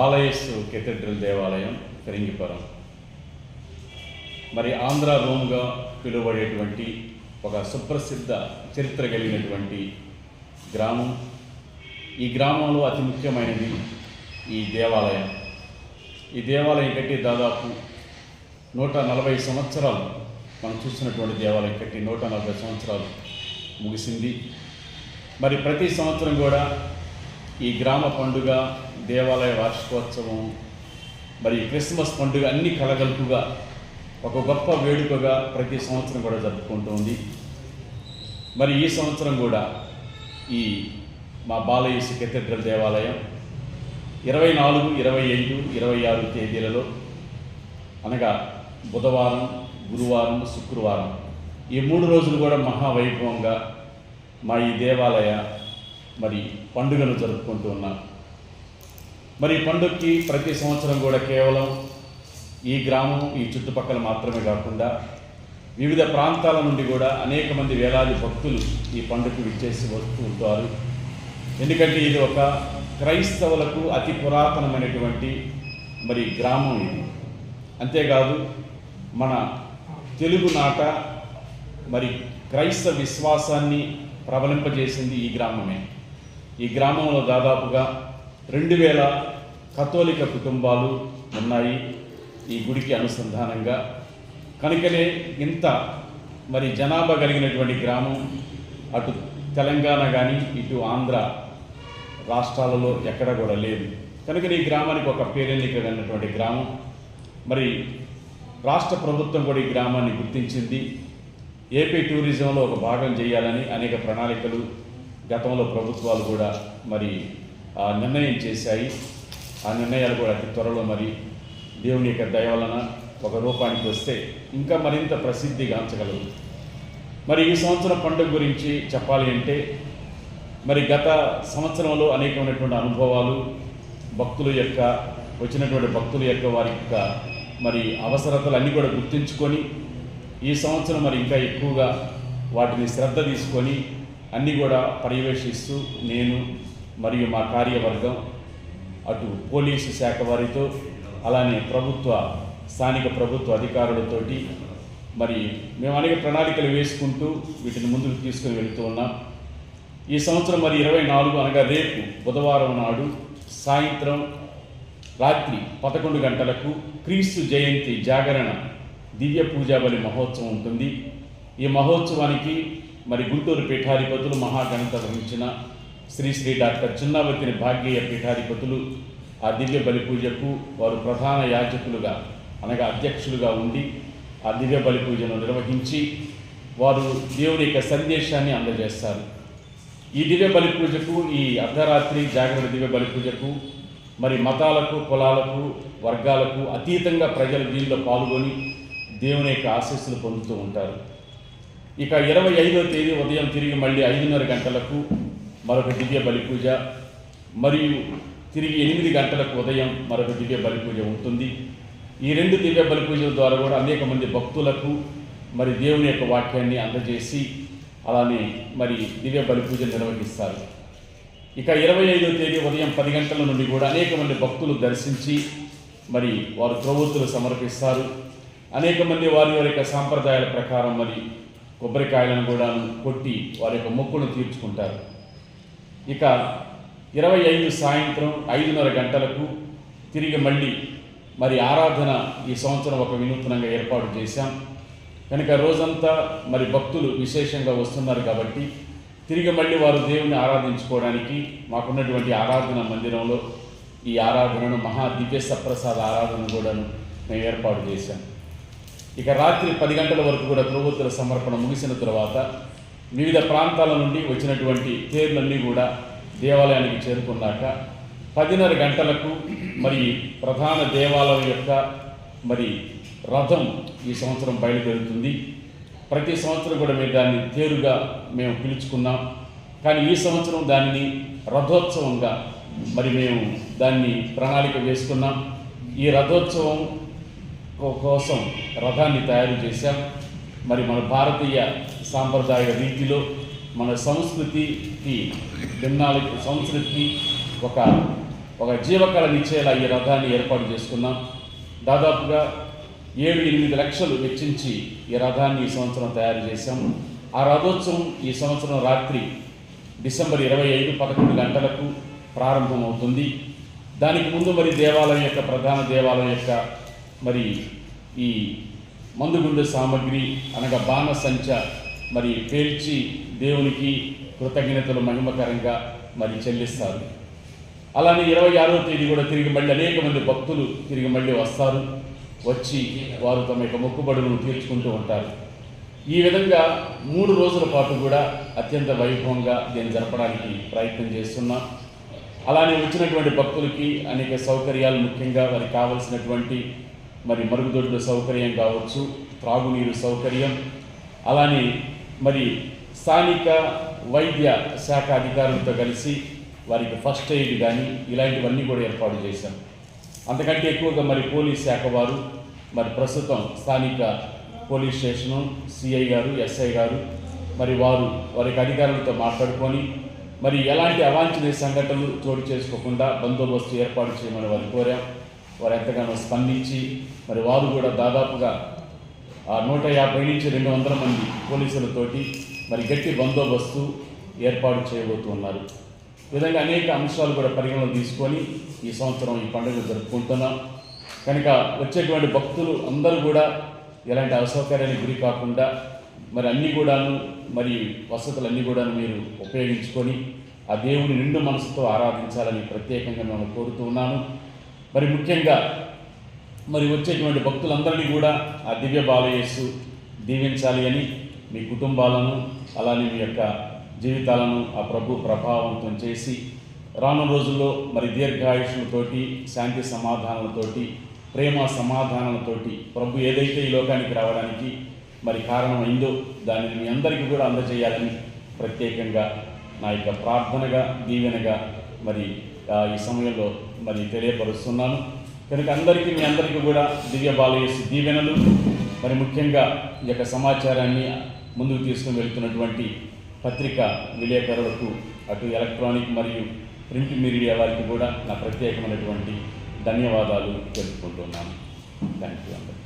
స్వాగతం బాలయేసు కెథడ్రల్ దేవాలయం ఫిరంగిపురం మరి ఆంధ్ర రోమ్గా పిలువబడేటువంటి ఒక సుప్రసిద్ధ చరిత్ర కలిగినటువంటి గ్రామం. ఈ గ్రామంలో అతి ముఖ్యమైనది ఈ దేవాలయం. ఈ దేవాలయం కట్టి దాదాపు నూట నలభై సంవత్సరాలు మనం చూసినటువంటి దేవాలయం కట్టి నూట నలభై సంవత్సరాలు ముగిసింది. మరి ప్రతి సంవత్సరం కూడా ఈ గ్రామ పండుగ దేవాలయ వార్షికోత్సవం మరి క్రిస్మస్ పండుగ అన్ని కలగలుపుగా ఒక గొప్ప వేడుకగా ప్రతి సంవత్సరం కూడా జరుపుకుంటుంది మరి ఈ సంవత్సరం కూడా ఈ మా బాలయేసు కెథడ్రల్ దేవాలయం ఇరవై నాలుగు ఇరవై ఐదు ఇరవై ఆరు తేదీలలో అనగా బుధవారం గురువారం శుక్రవారం ఈ మూడు రోజులు కూడా మహావైభవంగా మా ఈ దేవాలయ మరి పండుగను జరుపుకుంటూ ఉన్నారు మరి పండుగకి ప్రతి సంవత్సరం కూడా కేవలం ఈ గ్రామం ఈ చుట్టుపక్కల మాత్రమే కాకుండా వివిధ ప్రాంతాల నుండి కూడా అనేక మంది వేలాది భక్తులు ఈ పండుగకు విచ్చేసి వస్తూ ఉంటారు. ఎందుకంటే ఇది ఒక క్రైస్తవులకు అతి పురాతనమైనటువంటి మరి గ్రామం ఇది. అంతేకాదు మన తెలుగునాట మరి క్రైస్తవ విశ్వాసాన్ని ప్రబలింపజేసింది ఈ గ్రామమే. ఈ గ్రామంలో దాదాపుగా రెండు వేల కథోలిక కుటుంబాలు ఉన్నాయి ఈ గుడికి అనుసంధానంగా. కనుకనే ఇంత మరి జనాభా కలిగినటువంటి గ్రామం అటు తెలంగాణ కానీ ఇటు ఆంధ్ర రాష్ట్రాలలో ఎక్కడ కూడా లేదు. కనుక ఈ గ్రామానికి ఒక పేరెన్నిక కలిగినటువంటి గ్రామం. మరి రాష్ట్ర ప్రభుత్వం కూడా ఈ గ్రామాన్ని గుర్తించింది. ఏపీ టూరిజంలో ఒక భాగం చేయాలని అనేక ప్రణాళికలు గతంలో ప్రభుత్వాలు కూడా మరి ఆ నిర్ణయం చేశాయి. ఆ నిర్ణయాలు కూడా అతి త్వరలో మరి దేవుని యొక్క దయ వలన ఒక రూపానికి వస్తే ఇంకా మరింత ప్రసిద్ధిగాంచగలదు మరి ఈ సంవత్సరం పండుగ గురించి చెప్పాలి అంటే మరి గత సంవత్సరంలో అనేకమైనటువంటి అనుభవాలు భక్తుల యొక్క వచ్చినటువంటి భక్తుల యొక్క వారి యొక్క మరి అవసరతలు అన్నీ కూడా గుర్తుంచుకొని ఈ సంవత్సరం మరి ఇంకా ఎక్కువగా వాటిని శ్రద్ధ తీసుకొని అన్నీ కూడా పర్యవేక్షిస్తూ నేను మరియు మా కార్యవర్గం అటు పోలీసు శాఖ వారితో అలానే ప్రభుత్వ స్థానిక ప్రభుత్వ అధికారులతోటి మరి మేము అనేక ప్రణాళికలు వేసుకుంటూ వీటిని ముందుకు తీసుకుని వెళుతూ ఉన్నాం. ఈ సంవత్సరం మరి ఇరవై నాలుగు అనగా రేపు బుధవారం నాడు సాయంత్రం రాత్రి పదకొండు గంటలకు క్రీస్తు జయంతి జాగరణ దివ్య పూజాబలి మహోత్సవం ఉంటుంది. ఈ మహోత్సవానికి మరి గుంటూరు పీఠాధిపతులు మహాగణత వహించిన శ్రీ శ్రీ డాక్టర్ చిన్నావతిని భాగ్యయ్య పీఠాధిపతులు ఆ దివ్య బలి పూజకు వారు ప్రధాన యాజకులుగా అనగా అధ్యక్షులుగా ఉండి ఆ దివ్య బలి పూజను నిర్వహించి వారు దేవుని యొక్క సందేశాన్ని అందజేస్తారు. ఈ దివ్య బలి పూజకు ఈ అర్ధరాత్రి జాగ్రత్త దివ్య బలి పూజకు మరి మతాలకు కులాలకు వర్గాలకు అతీతంగా ప్రజలు దీనిలో పాల్గొని దేవుని యొక్క ఆశీస్సులు పొందుతూ ఉంటారు. ఇక ఇరవై ఐదో తేదీ ఉదయం తిరిగి మళ్ళీ ఐదున్నర గంటలకు మరొక దివ్య బలి పూజ మరియు తిరిగి ఎనిమిది గంటలకు ఉదయం మరొక దివ్య బలి పూజ ఉంటుంది. ఈ రెండు దివ్య బలి పూజల ద్వారా కూడా అనేక మంది భక్తులకు మరి దేవుని యొక్క వాక్యాన్ని అందజేసి అలానే మరి దివ్య బలి పూజ నిర్వహిస్తారు. ఇక ఇరవై ఐదో తేదీ ఉదయం పది గంటల నుండి కూడా అనేక మంది భక్తులు దర్శించి మరి వారు ప్రవృత్తులు సమర్పిస్తారు. అనేక మంది వారి వారి యొక్క సాంప్రదాయాల ప్రకారం మరి కొబ్బరికాయలను కూడా కొట్టి వారి యొక్క మొక్కును తీర్చుకుంటారు. ఇక ఇరవై ఐదు సాయంత్రం ఐదున్నర గంటలకు తిరిగి మళ్ళీ మరి ఆరాధన ఈ సంవత్సరం ఒక వినూత్నంగా ఏర్పాటు చేశాం. కనుక రోజంతా మరి భక్తులు విశేషంగా వస్తున్నారు కాబట్టి తిరిగి మళ్ళీ వారు దేవుని ఆరాధించుకోవడానికి మాకున్నటువంటి ఆరాధన మందిరంలో ఈ ఆరాధనను మహా దివ్య సప్రసాద ఆరాధన కూడాను మేము ఏర్పాటు చేశాం. ఇక రాత్రి పది గంటల వరకు కూడా ప్రభుత్వ సమర్పణ ముగిసిన తర్వాత వివిధ ప్రాంతాల నుండి వచ్చినటువంటి తేర్లన్నీ కూడా దేవాలయానికి చేరుకున్నాక పదిన్నర గంటలకు మరి ప్రధాన దేవాలయం యొక్క మరి రథం ఈ సంవత్సరం బయలుదేరుతుంది. ప్రతి సంవత్సరం కూడా మేము దాన్ని తేరుగా మేము పిలుచుకున్నాం. కానీ ఈ సంవత్సరం దాన్ని రథోత్సవంగా మరి మేము దాన్ని ప్రణాళిక వేసుకున్నాం ఈ రథోత్సవం కోసం రథాన్ని తయారు చేశాం. మరి మన భారతీయ సాంప్రదాయ రీతిలో మన సంస్కృతికి భిన్నాలకు సంస్కృతికి ఒక ఒక జీవకళనిచ్చేలా ఈ రథాన్ని ఏర్పాటు చేసుకున్నాం. దాదాపుగా ఏడు ఎనిమిది లక్షలు వెచ్చించి ఈ రథాన్ని ఈ సంవత్సరం తయారు చేశాం. ఆ రథోత్సవం ఈ సంవత్సరం రాత్రి డిసెంబర్ ఇరవై ఐదు పదకొండు గంటలకు ప్రారంభమవుతుంది. దానికి ముందు మరి దేవాలయం యొక్క ప్రధాన దేవాలయం యొక్క మరి ఈ మందుగుండు సామగ్రి అనగా బాణ సంచ మరి పేల్చి దేవునికి కృతజ్ఞతలు మహిమకరంగా మరి చెల్లిస్తారు. అలానే ఇరవై ఆరో తేదీ కూడా తిరిగి మళ్ళీ అనేక మంది భక్తులు తిరిగి మళ్ళీ వస్తారు. వచ్చి వారు తమ యొక్క మొక్కుబడులను తీర్చుకుంటూ ఉంటారు. ఈ విధంగా మూడు రోజుల పాటు కూడా అత్యంత వైభవంగా దీన్ని జరపడానికి ప్రయత్నం చేస్తున్నాం. అలానే వచ్చినటువంటి భక్తులకి అనేక సౌకర్యాలు ముఖ్యంగా వారికి కావలసినటువంటి మరి మరుగుదొడ్ల సౌకర్యం కావచ్చు త్రాగునీరు సౌకర్యం. అలానే మరి స్థానిక వైద్య శాఖ అధికారులతో కలిసి వారికి ఫస్ట్ ఎయిడ్ కానీ ఇలాంటివన్నీ కూడా ఏర్పాటు చేశాం. అంతకంటే ఎక్కువగా మరి పోలీస్ శాఖ వారు మరి ప్రస్తుతం స్థానిక పోలీస్ స్టేషను సిఐ గారు ఎస్ఐ గారు మరి వారు వారికి అధికారులతో మాట్లాడుకొని మరి ఎలాంటి అవాంఛనీయ సంఘటనలు చోటు చేసుకోకుండా బందోబస్తు ఏర్పాటు చేయమని వారు కోరాం. వారు ఎంతగానో స్పందించి మరి వారు కూడా దాదాపుగా ఆ నూట యాభై నుంచి రెండు వందల మంది పోలీసులతోటి మరి గట్టి బందోబస్తు ఏర్పాటు చేయబోతున్నారు విధంగా అనేక అంశాలు కూడా పరిగణలో తీసుకొని ఈ సంవత్సరం ఈ పండుగ జరుపుకుంటున్నాం. కనుక వచ్చేటువంటి భక్తులు అందరూ కూడా ఎలాంటి అసౌకర్యానికి గురి కాకుండా మరి అన్నీ కూడాను మరి వసతులన్నీ కూడాను మీరు ఉపయోగించుకొని ఆ దేవుని నిండు మనసుతో ఆరాధించాలని ప్రత్యేకంగా మేము కోరుతూ ఉన్నాను మరి ముఖ్యంగా మరి వచ్చేటువంటి భక్తులందరినీ కూడా ఆ దివ్య బాలయేసు దీవించాలి అని మీ కుటుంబాలను అలానే మీ యొక్క జీవితాలను ఆ ప్రభు ప్రభావంతం చేసి రాను రోజుల్లో మరి దీర్ఘాయుషులతోటి శాంతి సమాధానాలతోటి ప్రేమ సమాధానాలతోటి ప్రభు ఏదైతే ఈ లోకానికి రావడానికి మరి కారణమైందో దానిని మీ అందరికీ కూడా అందజేయాలని ప్రత్యేకంగా నా యొక్క ప్రార్థనగా దీవెనగా మరి ఆ, ఈ సమయంలో మరి తెలియపరుస్తున్నాను. కనుక అందరికీ మీ అందరికీ కూడా దివ్య బాలయేసు దీవెనలు మరి ముఖ్యంగా ఈ యొక్క సమాచారాన్ని ముందుకు తీసుకుని వెళ్తున్నటువంటి పత్రిక విలేకరులకు అటు ఎలక్ట్రానిక్ మరియు ప్రింట్ మీడియా వారికి కూడా నా ప్రత్యేకమైనటువంటి ధన్యవాదాలు తెలుపుకుంటున్నాను. థ్యాంక్ యూ అందరికీ.